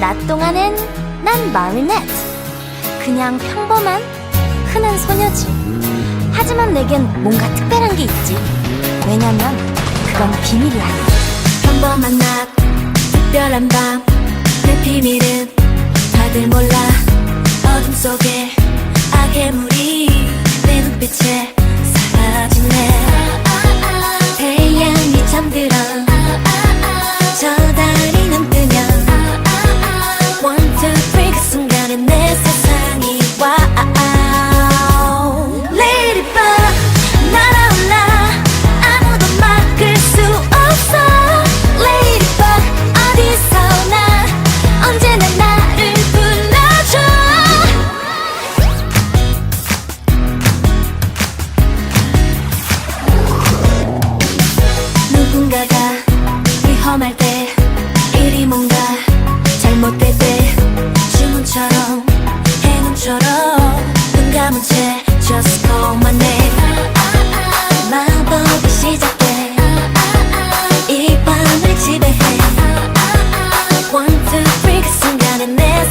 낮 동안엔 난 마리넷. 그냥 평범한 흔한 소녀지. 하지만 내겐 뭔가 특별한 게 있지. 왜냐면 그건 비밀이야. 평범한 낮 특별한 밤 내 비밀은 다들 몰라 어둠 속에 악의 물이 내 눈빛에 뭐 baby 주문처럼 행운처럼. 눈 감은 채 Just call my 시작돼. 이 밤을 지배해. One, two, three 그 순간에 내